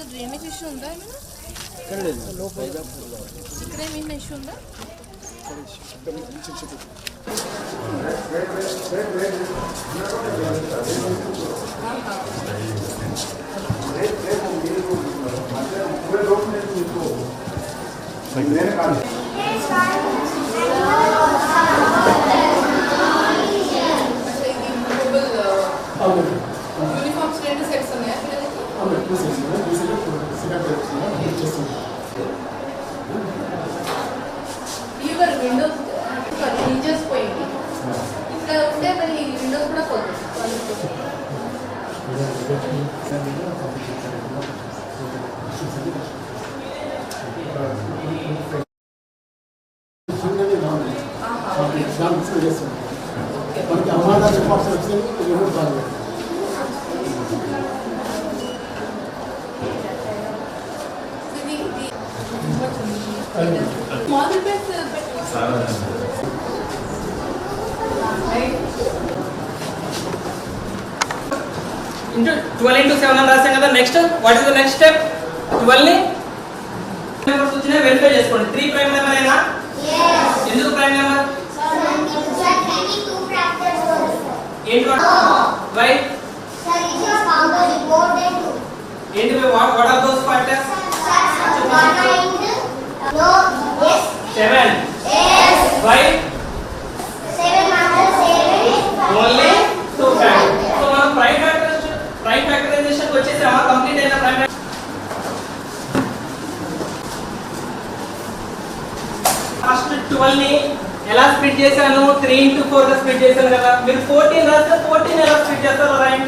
ఏదో drainage issue ఉందా ఏమైనా ఇక్కడ లేదు ఇక్కడ ఏమైనా ఇష్యూ ఉందా యూనిఫామ్స్ విండోస్ టీచర్స్ పోయింది ఇట్లా ఉంటే మరి విండోస్ కూడా పోతుంది మనకి ట్వెల్వ్ ఇంటూ సెవెన్ అని రాసాం కదా next what is the next step ట్వెల్వ్ని numbers వచ్చినాయి వెరిఫై చేసుకోండి. త్రీ ప్రైమ్ నెంబర్ అయినా ఎందుకు ప్రైమ్ నెంబర్ ఏంటి వై ఏంటి what what are those factors seven why only two factor so మనం ప్రైమ్ ఫ్యాక్టర్ ప్రైమ్ ఫ్యాక్టరైజేషన్ వచ్చేసామా కంప్లీట్ అయిన ప్రైమ్ ఫస్ట్ ట్వెల్వ్ని ఎలా స్ప్లిట్ చేశాను? త్రీ ఇంటూ ఫోర్గా స్ప్లిట్ చేశాను కదా. మీరు ఫోర్టీన్ రాస్తే ఫోర్టీన్ ఎలా స్ప్లిట్ చేస్తారు రైట్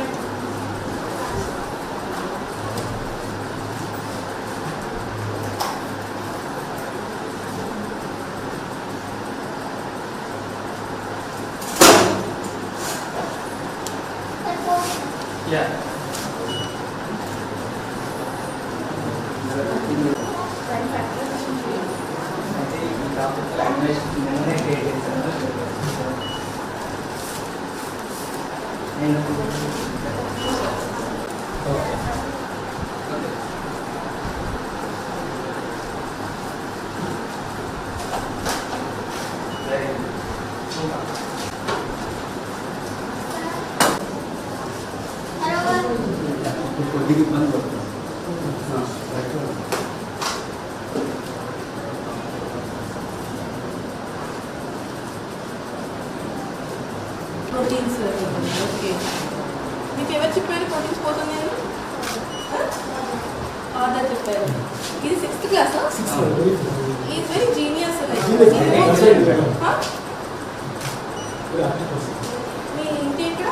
Yeah. ప్రోటీన్స్ ఓకే మీకు ఎవరు చెప్పారు ప్రోటీన్స్ పోతుంది అని ఆర్డర్ చెప్పారు ఇది సిక్స్త్ క్లాసా ఈజ్ వెరీ జీనియస్ మీ ఇంటి ఎక్కడ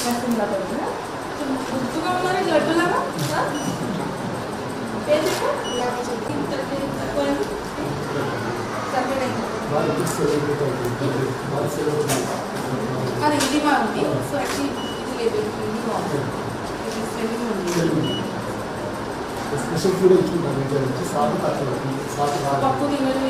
నరసింహ గుర్తుగా ఉన్నారు లడ్డులాగా ఆ? పేరు చెప్పు. అది ఇది బాగుంది సో యాక్చువల్లీ ఇది లేదు ఇది బాగుంది స్పెషల్ ఫుడ్ ఇచ్చుకుంటాను సాగు పప్పు గింజలు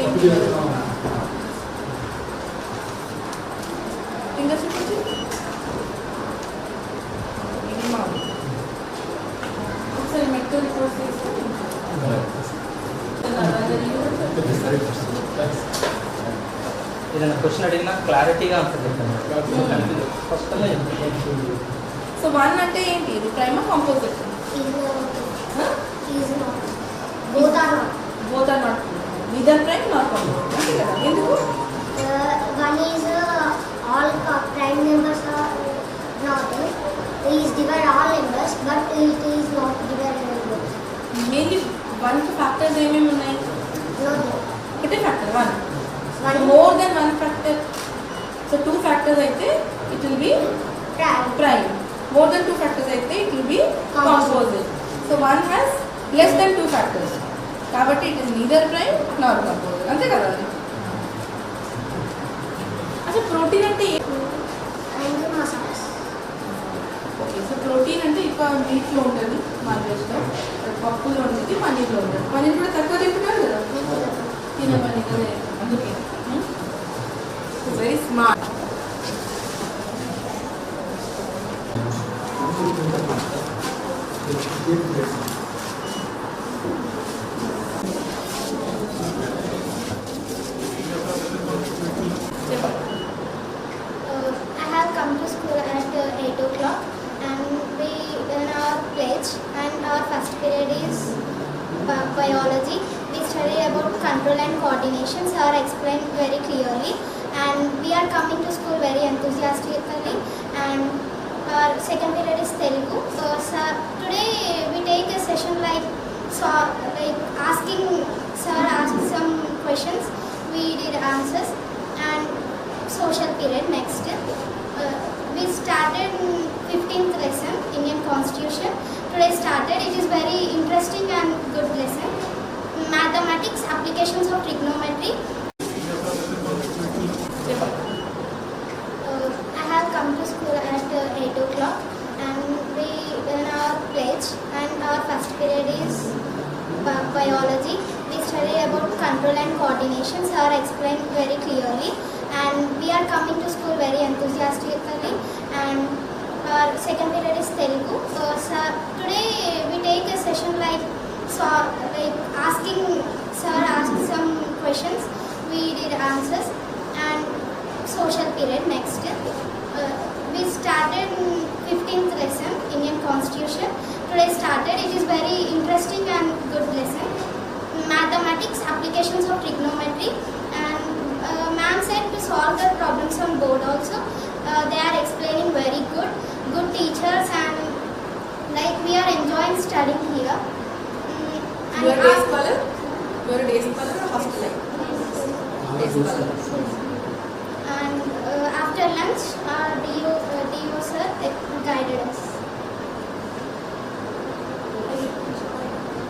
క్వశ్చన్ అడిగినా క్లారిటీగా ఆన్సర్ చెప్తాను. సో వన్ అంటే ఏంటి? ఇది prime composite not neither prime not ఎందుకు? ఈజ్ ఆల్ వన్ ఫ్యాక్టర్స్ ఏమేమి ఉన్నాయి? ఒకటే factor one more than one factor so two factors అయితే it will be prime. Prime more than two factors అయితే it will be Composite. Composite so one has less than two factors కాబట్టి it is neither prime not composite అంతే కదా అసలు protein అంటే. Okay so protein అంటే ఎక్కువ మీట్లో ఉంటుంది మార్కెట్లో పప్పులో ఉంటుంది పన్నీర్లో ఉంటుంది. పన్నీర్ కూడా తక్కువ తింటున్నారు కదా? తినే పన్నీర్ అందుకే. Second period is Telugu. So sir, today we take a session like so like asking sir asked some questions. We did answers and social period next. Uh, we started 15th lesson Indian Constitution. Today started. It is very interesting and good lesson. Mathematics, of trigonometry. Uh, I have come to school at uh, 8 o'clock and we done our pledge and our first period is bi- biology. We study about control and coordination. Sir explained very clearly and we are coming to school very enthusiastically and our second period is Telugu. So today we take a session like so like asking sir asked some questions. We did answers and social period next. Uh, we started 15th lesson Indian Constitution. Today started. It is very interesting and good lesson. Mathematics, applications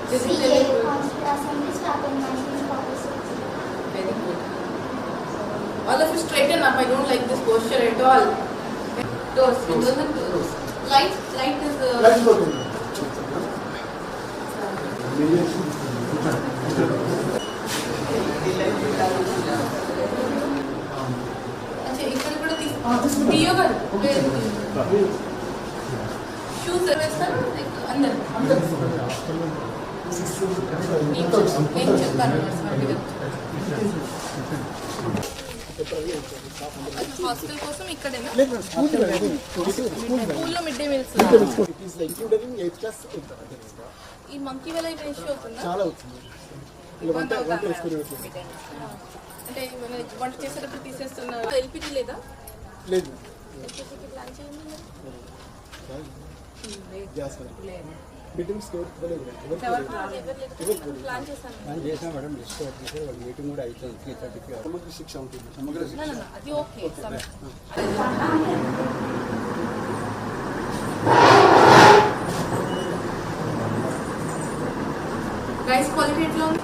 Very good. All of you straighten up. I don't like this posture at all. Toes. Toes. Light, light is. Uh, light is अच्छा इकडे इकडे ती टीओ कर చెప్- నేను చెప్తాను hostel కోసం ఇక్కడేనా స్కూల్లో మిడ్ డే మీల్స్ ఈ మంకీ వేల అవుతుందా చాలా అవుతుంది వంట అంటే వంట చేసేటప్పుడు తీసేస్తున్నారు లేదా లేదు ప్లాన్ చేయండి మీటింగ్స్ ప్లాన్ చేసాం మేడం లిస్ట్ వాళ్ళ మీటింగ్ కూడా అవుతుంది త్రీ థర్టీకి సమగ్ర శిక్ష ఉంటుంది. సమగ్ర రైస్ క్వాలిటీ ఎట్లా ఉంది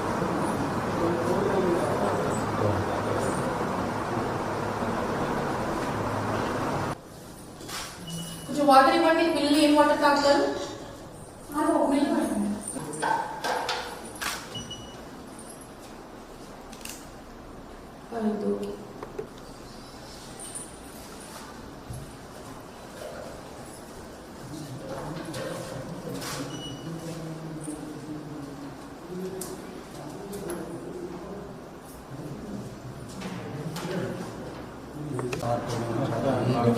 కొంచెం వాటర్ ఇవ్వండి పిల్లలు ఏం వాటర్ తాగుతారు? 바로 올려놨어요. 빨리 아, 그